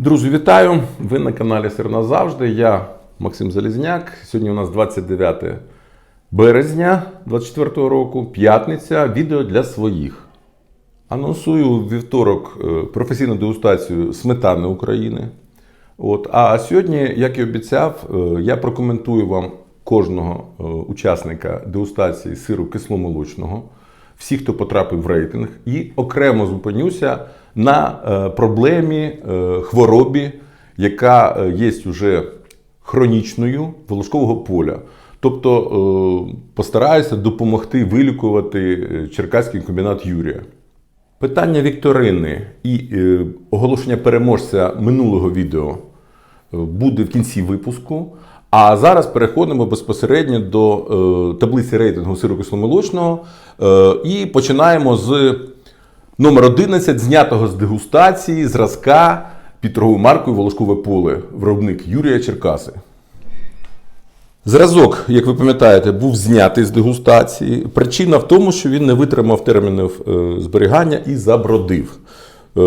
Друзі, вітаю! Ви на каналі Сир назавжди. Я Максим Залізняк. Сьогодні у нас 29 березня 2024 року, п'ятниця. Відео для своїх. Анонсую у вівторок е, професійну дегустацію сметани України. От. А сьогодні, як і обіцяв, е, я прокоментую вам кожного е, учасника дегустації сиру кисломолочного, всіх, хто потрапив в рейтинг, і окремо зупинюся на е, проблемі, е, хворобі, яка е, є вже хронічною волошкового поля. Тобто постараюся допомогти вилікувати Черкаський комбінат Юрія. Питання вікторини і оголошення переможця минулого відео буде в кінці випуску. А зараз переходимо безпосередньо до таблиці рейтингу сиру кисломолочного е, і починаємо з номер 11, знятого з дегустації зразка під торговою маркою Волошкове поле, виробник Юрія Черкаси. Зразок, як ви пам'ятаєте, був знятий з дегустації. Причина в тому, що він не витримав термінів е, зберігання і забродив. Е,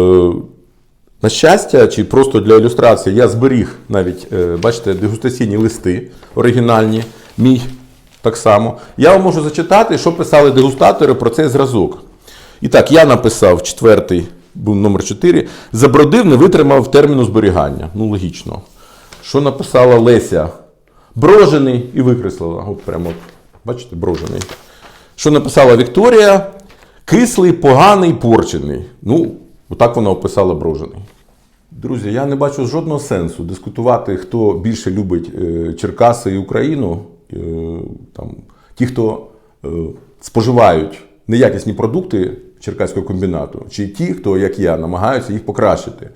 На щастя, чи просто для ілюстрації, я зберіг навіть, е, бачите, дегустаційні листи оригінальні, мій так само. Я вам можу зачитати, що писали дегустатори про цей зразок. І так, я написав четвертий, був номер 4, забродив, не витримав терміну зберігання. Ну, логічно. Що написала Леся? Брожений і викреслила. От прямо, бачите, брожений. Що написала Вікторія? Кислий, поганий, порчений. Ну, отак вона описала брожений. Друзі, я не бачу жодного сенсу дискутувати, хто більше любить е, Черкаси і Україну. Е, там, ті, хто е, споживають неякісні продукти Черкаського комбінату, чи ті, хто, як я, намагаються їх покращити.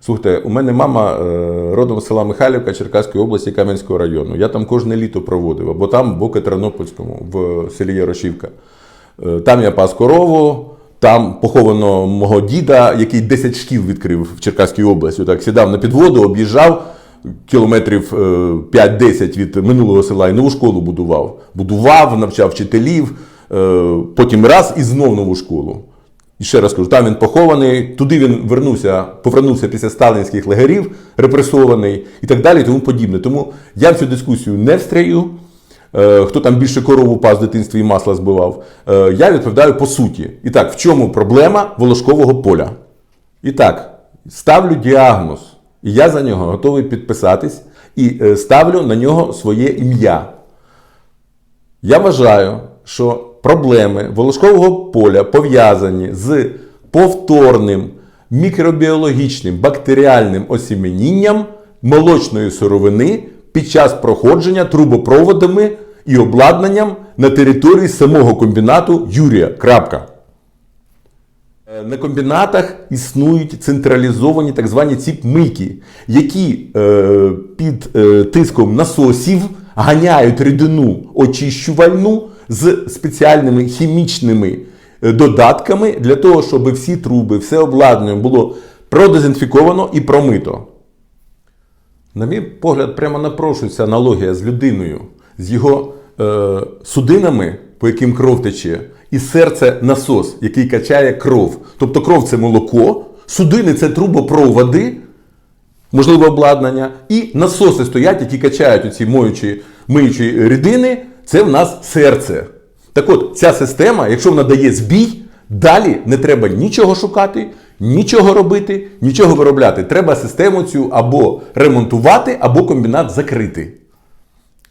Слухайте, у мене мама е, родом з села Михайлівка Черкаської області Кам'янського району. Я там кожне літо проводив, або там, або Катеринопольському, в селі Ярошівка. Е, Там я пас корову, там поховано мого діда, який 10 шкіл відкрив в Черкаській області. Так сідав на підводу, об'їжджав кілометрів е, 5-10 від минулого села і нову школу будував. Будував, навчав вчителів, е, потім раз і знов нову школу. І ще раз кажу, там він похований, туди він вернувся, повернувся після сталінських лагерів, репресований і так далі, тому подібне. Тому я в цю дискусію не встряю. Е, Хто там більше корову пас в дитинстві і масла збивав, Е, я відповідаю по суті. І так, в чому проблема волошкового поля? І так, ставлю діагноз, і я за нього готовий підписатись і е, ставлю на нього своє ім'я. Я вважаю, що проблеми волошкового поля пов'язані з повторним мікробіологічним бактеріальним осіменінням молочної сировини під час проходження трубопроводами і обладнанням на території самого комбінату Юрія. Крапка. Е, На комбінатах існують централізовані так звані ціп-мийки, які е, під е, тиском насосів ганяють рідину очищувальну з спеціальними хімічними е, додатками для того, щоб всі труби, все обладнання було продезінфіковано і промито. На мій погляд, прямо напрошується аналогія з людиною, з його е, судинами, по яким кров тече, і серце насос, який качає кров. Тобто кров це молоко, судини це трубопроводи, можливо, обладнання, і насоси стоять, які качають оці моючі, миючі рідини, це в нас серце. Так от, ця система, якщо вона дає збій, далі не треба нічого шукати, нічого робити, нічого виробляти. Треба систему цю або ремонтувати, або комбінат закрити.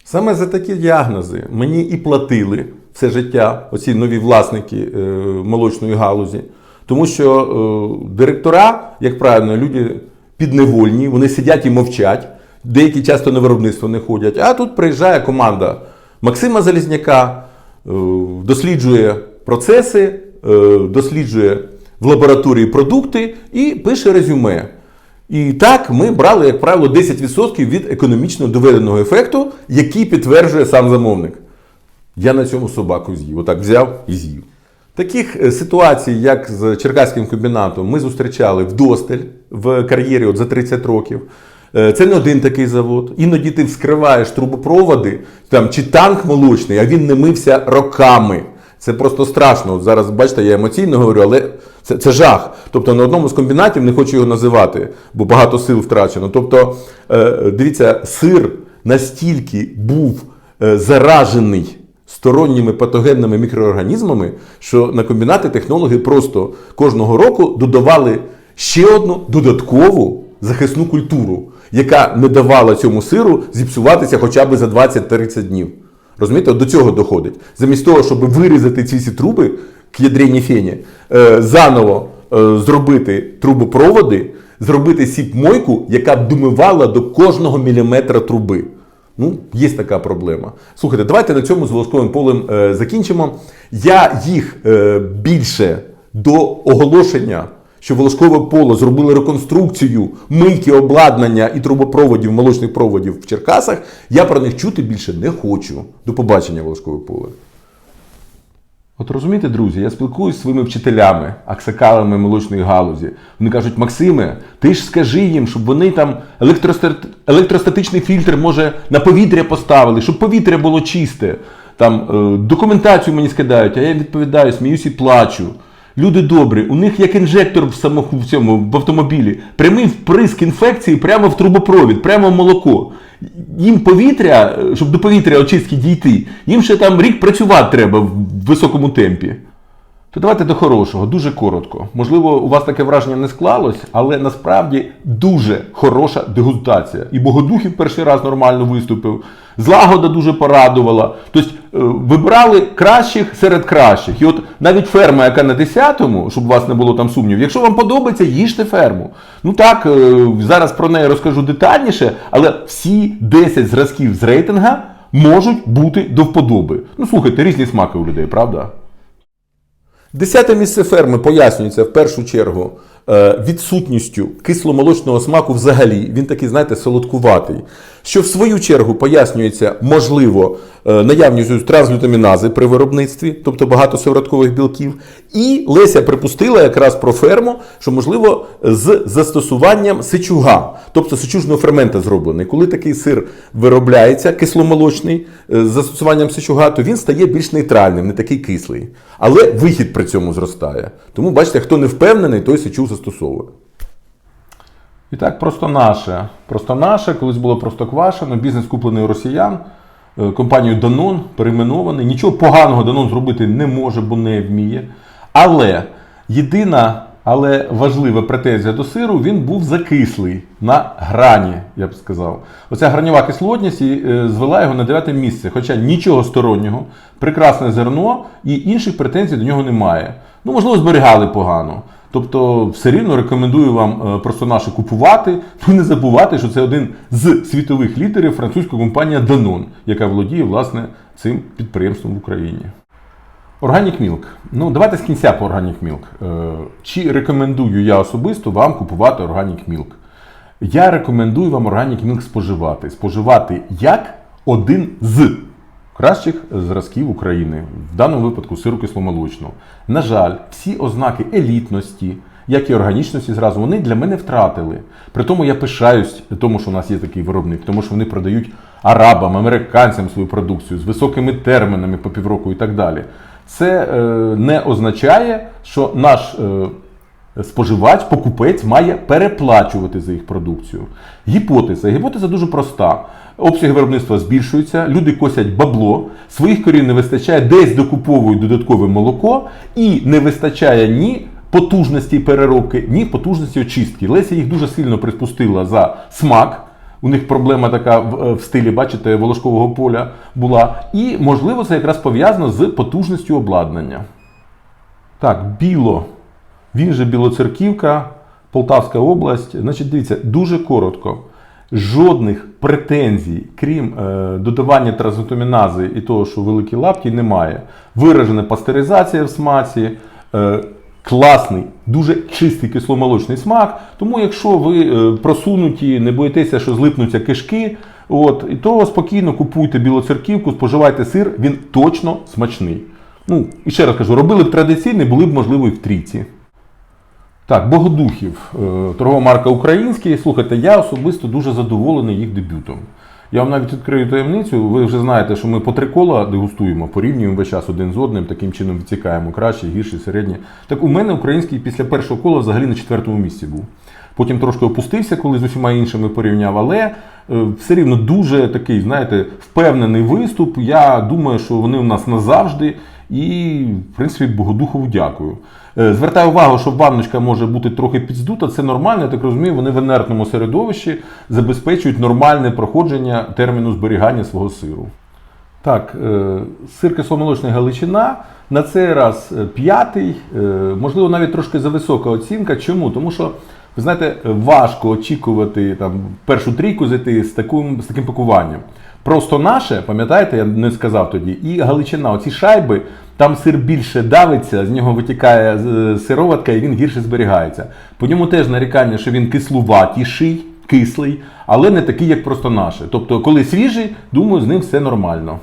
Саме за такі діагнози мені і платили все життя оці нові власники е, молочної галузі. Тому що е, директора, як правильно, люди підневольні, вони сидять і мовчать, деякі часто на виробництво не ходять. А тут приїжджає команда Максима Залізняка, е, досліджує процеси, е, досліджує в лабораторії продукти і пише резюме. І так ми брали, як правило, 10% від економічно доведеного ефекту, який підтверджує сам замовник. Я на цьому собаку з'їв. Отак взяв і з'їв. Таких е, ситуацій, як з Черкаським комбінатом, ми зустрічали вдосталь в кар'єрі от за 30 років. Е, Це не один такий завод. Іноді ти вскриваєш трубопроводи, там, чи танк молочний, а він не мився роками. Це просто страшно. Зараз, бачите, я емоційно говорю, але це, це жах. Тобто на одному з комбінатів не хочу його називати, бо багато сил втрачено. Тобто, е, дивіться, сир настільки був е, заражений сторонніми патогенними мікроорганізмами, що на комбінати технологи просто кожного року додавали ще одну додаткову захисну культуру, яка не давала цьому сиру зіпсуватися хоча б за 20-30 днів. Розумієте, до цього доходить. Замість того, щоб вирізати ці всі труби к ядрені фені, е, заново е, зробити трубопроводи, зробити сіп-мойку, яка б домивала до кожного міліметра труби. Ну, є така проблема. Слухайте, давайте на цьому з волосковим полем е, закінчимо. Я їх більше до оголошення, що волошкове поле зробили реконструкцію мийки обладнання і трубопроводів, молочних проводів в Черкасах. Я про них чути більше не хочу. До побачення, волошкове поле. От розумієте, друзі, я спілкуюся зі своїми вчителями, аксакалами молочної галузі. Вони кажуть, Максиме, ти ж скажи їм, щоб вони там електростат... електростатичний фільтр, може, на повітря поставили, щоб повітря було чисте. Там е, документацію мені скидають, а я відповідаю, сміюсь і плачу. Люди добрі, у них як інжектор в самому в цьому в автомобілі, прямий вприск інфекції прямо в трубопровід, прямо в молоко. Їм повітря, щоб до повітря очистки дійти, їм ще там рік працювати треба в високому темпі. То давайте до хорошого, дуже коротко. Можливо, у вас таке враження не склалось, але насправді дуже хороша дегустація. І Богодухів перший раз нормально виступив, злагода дуже порадувала. Тобто е, вибрали кращих серед кращих. І от навіть ферма, яка на 10-му, щоб у вас не було там сумнів, якщо вам подобається, їжте ферму. Ну так, е, зараз про неї розкажу детальніше, але всі 10 зразків з рейтинга можуть бути до вподоби. Ну слухайте, різні смаки у людей, правда? Десяте місце ферми пояснюється в першу чергу відсутністю кисломолочного смаку взагалі. Він такий, знаєте, солодкуватий. Що в свою чергу пояснюється, можливо, е, наявністю транслютамінази при виробництві, тобто багато сивороткових білків. І Леся припустила якраз про ферму, що можливо з застосуванням сичуга, тобто сичужного фермента зроблений. Коли такий сир виробляється кисломолочний е, з застосуванням сичуга, то він стає більш нейтральним, не такий кислий. Але вихід при цьому зростає. Тому бачите, хто не впевнений, той сичуг застосовує. І так, просто наше. Просто наше, колись було просто квашено, бізнес куплений у росіян, е, компанією Danone перейменований. Нічого поганого Danone зробити не може, бо не вміє. Але єдина, але важлива претензія до сиру, він був закислий на грані, я б сказав. Оця граньова кислотність е, звела його на дев'яте місце. Хоча нічого стороннього, прекрасне зерно і інших претензій до нього немає. Ну, можливо, зберігали погано. Тобто, все рівно рекомендую вам е, просто наше купувати. Ну не забувати, що це один з світових лідерів французька компанія Danone, яка володіє власне цим підприємством в Україні. Organic Milk. Ну, давайте з кінця по Organic Milk. Е, Чи рекомендую я особисто вам купувати Organic Milk? Я рекомендую вам Organic Milk споживати. Споживати як один з кращих зразків України, в даному випадку сиру кисломолочного. На жаль, всі ознаки елітності, як і органічності зразу, вони для мене втратили. При тому я пишаюсь тому, що у нас є такий виробник, тому що вони продають арабам, американцям свою продукцію з високими термінами по півроку і так далі. Це е, не означає, що наш е, споживач, покупець має переплачувати за їх продукцію. Гіпотеза. Гіпотеза дуже проста. Обсяги виробництва збільшуються, люди косять бабло, своїх корів не вистачає, десь докуповують додаткове молоко і не вистачає ні потужності переробки, ні потужності очистки. Леся їх дуже сильно приспустила за смак. У них проблема така в, в стилі, бачите, волошкового поля була. І, можливо, це якраз пов'язано з потужністю обладнання. Так, біло. Він же Білоцерківка, Полтавська область. Значить, дивіться, дуже коротко. Жодних претензій, крім е, додавання транзитомінази і того, що великі лапки, немає. Виражена пастеризація в смаці, е, класний, дуже чистий кисломолочний смак. Тому, якщо ви е, просунуті, не боїтеся, що злипнуться кишки, от, то спокійно купуйте білоцерківку, споживайте сир, він точно смачний. Ну, і ще раз кажу, робили б традиційний, були б можливо і в трійці. Так, Богодухів, е, торгова марка український. Слухайте, я особисто дуже задоволений їх дебютом. Я вам навіть відкрию таємницю. Ви вже знаєте, що ми по три кола дегустуємо, порівнюємо весь час один з одним, таким чином відсікаємо краще, гірше, середнє. Так у мене український після першого кола взагалі на четвертому місці був. Потім трошки опустився, коли з усіма іншими порівняв, але е, все рівно дуже такий, знаєте, впевнений виступ. Я думаю, що вони у нас назавжди. І, в принципі, Богодухову дякую. Е, Звертаю увагу, що баночка може бути трохи підздута, це нормально, я так розумію, вони в інертному середовищі забезпечують нормальне проходження терміну зберігання свого сиру. Так, е, сир кисломолочний Галичина. На цей раз е, п'ятий, можливо, навіть трошки зависока оцінка. Чому? Тому що, ви знаєте, важко очікувати там, першу трійку зайти з таким, з таким пакуванням. Просто наше, пам'ятаєте, я не сказав тоді, і Галичина, оці шайби, там сир більше давиться, з нього витікає е, сироватка і він гірше зберігається. По ньому теж нарікання, що він кислуватіший, кислий, але не такий, як просто наше. Тобто, коли свіжий, думаю, з ним все нормально.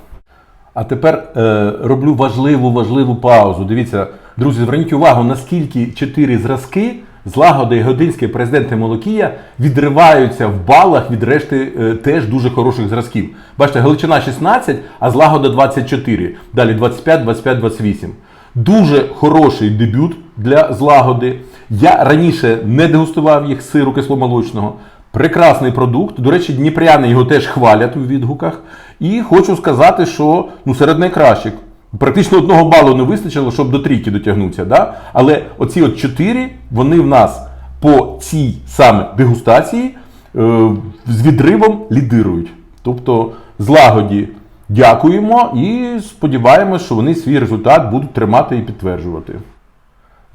А тепер е, роблю важливу важливу паузу. Дивіться, друзі, зверніть увагу, наскільки чотири зразки злагода і Годинський президенти Молокія відриваються в балах від решти е, теж дуже хороших зразків. Бачите, Галичина 16, а злагода 24. Далі 25, 25, 28. Дуже хороший дебют для злагоди. Я раніше не дегустував їх сиру кисломолочного. Прекрасний продукт. До речі, дніпряни його теж хвалять у відгуках. І хочу сказати, що ну, серед найкращих. Практично одного балу не вистачило, щоб до трійки дотягнутися. Да? Але оці от чотири, вони в нас по цій саме дегустації е, з відривом лідирують. Тобто злагоді дякуємо і сподіваємось, що вони свій результат будуть тримати і підтверджувати.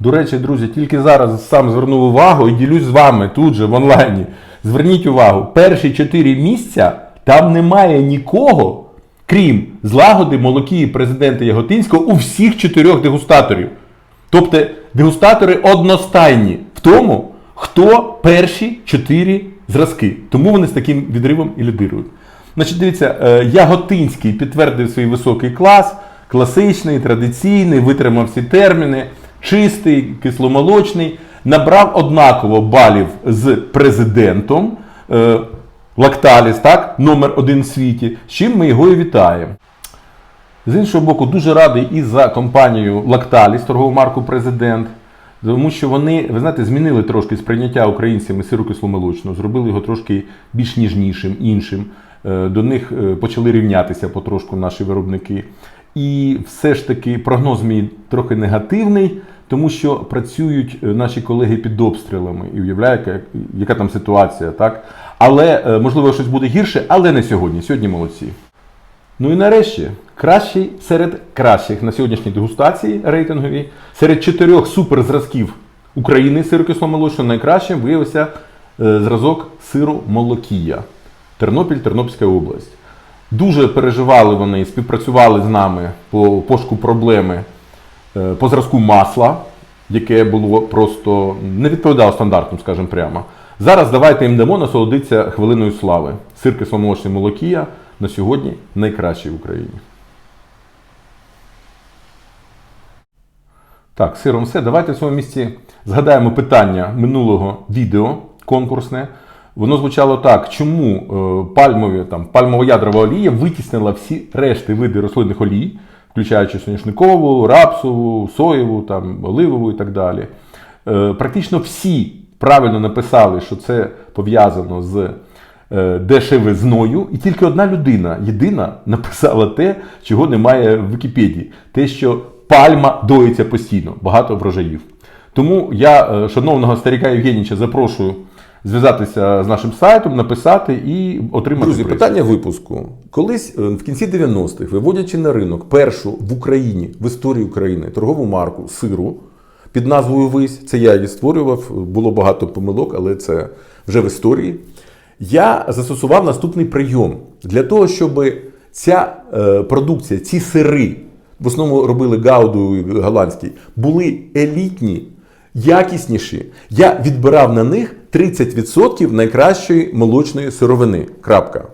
До речі, друзі, тільки зараз сам звернув увагу і ділюсь з вами тут же в онлайні. Зверніть увагу, перші чотири місця там немає нікого, крім злагоди Молокії президента Яготинського у всіх чотирьох дегустаторів. Тобто дегустатори одностайні в тому, хто перші чотири зразки. Тому вони з таким відривом і лідирують. Значить, дивіться, е, Яготинський підтвердив свій високий клас, класичний, традиційний, витримав всі терміни, чистий, кисломолочний, набрав однаково балів з президентом. Лакталіс, так, номер один в світі, з чим ми його і вітаємо. З іншого боку, дуже радий і за компанію Лакталіс, торгову марку Президент, тому що вони, ви знаєте, змінили трошки сприйняття українцями сиру кисломолочного, зробили його трошки більш ніжнішим, іншим. Е, До них е, почали рівнятися потрошку наші виробники. І все ж таки прогноз мій трохи негативний, тому що працюють е, наші колеги під обстрілами. І уявляєте, як- яка там ситуація, так? Але е, можливо щось буде гірше, але не сьогодні. Сьогодні молодці. Ну і нарешті, кращий серед кращих на сьогоднішній дегустації рейтинговій, серед чотирьох суперзразків України сиру кисломолочного найкращим виявився е, зразок сиру Молокія. Тернопіль, Тернопільська область. Дуже переживали вони і співпрацювали з нами по пошуку проблеми по зразку масла, яке було просто не відповідало стандартам, скажімо прямо. Зараз давайте їм дамо насолодитися хвилиною слави. Сир кисломолочний Молокія на сьогодні найкращий в Україні. Так, сиром все. Давайте в своєму місці згадаємо питання минулого відео конкурсне. Воно звучало так: чому е, пальмові, там, пальмово-ядрова олія витіснила всі решти види рослинних олій, включаючи соняшникову, рапсову, соєву, там, оливову і так далі. Е, практично всі правильно написали, що це пов'язано з е, дешевизною, і тільки одна людина, єдина, написала те, чого немає в Вікіпедії. Те, що пальма доїться постійно, багато врожаїв. Тому я е, шановного старіка Євгеніча запрошую зв'язатися з нашим сайтом, написати і отримати. Друзі, приз. питання випуску. Колись е, в кінці 90-х, виводячи на ринок першу в Україні, в історії України торгову марку сиру під назвою Вись, це я її створював, було багато помилок, але це вже в історії. Я застосував наступний прийом для того, щоб ця е, продукція, ці сири, в основному робили Гауду і голландський, були елітні, якісніші. Я відбирав на них 30% найкращої молочної сировини. Крапка.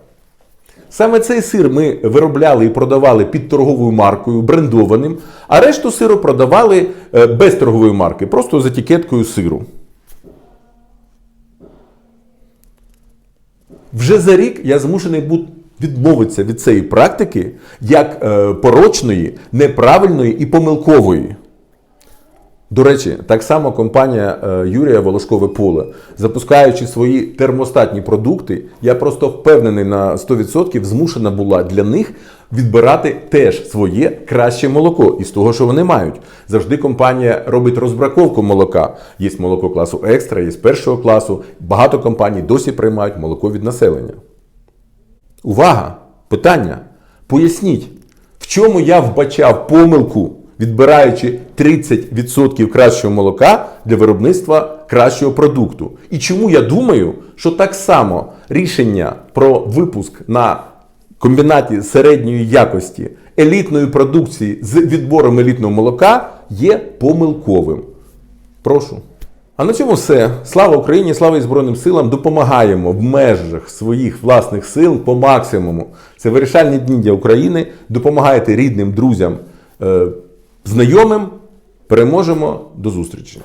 Саме цей сир ми виробляли і продавали під торговою маркою, брендованим, а решту сиру продавали е, без торгової марки, просто з етикеткою сиру. Вже за рік я змушений був відмовиться від цієї практики як е, порочної, неправильної і помилкової. До речі, так само компанія е, Юрія Волошкове Поле, запускаючи свої термостатні продукти, я просто впевнений на 100% змушена була для них відбирати теж своє краще молоко із того, що вони мають. Завжди компанія робить розбраковку молока. Є молоко класу екстра, є першого класу. Багато компаній досі приймають молоко від населення. Увага! Питання. Поясніть, в чому я вбачав помилку, відбираючи 30% кращого молока для виробництва кращого продукту. І чому я думаю, що так само рішення про випуск на комбінаті середньої якості елітної продукції з відбором елітного молока є помилковим. Прошу. А на цьому все. Слава Україні, слава і Збройним силам. Допомагаємо в межах своїх власних сил по максимуму. Це вирішальні дні для України. Допомагайте рідним, друзям, е, знайомим. Переможемо. До зустрічі!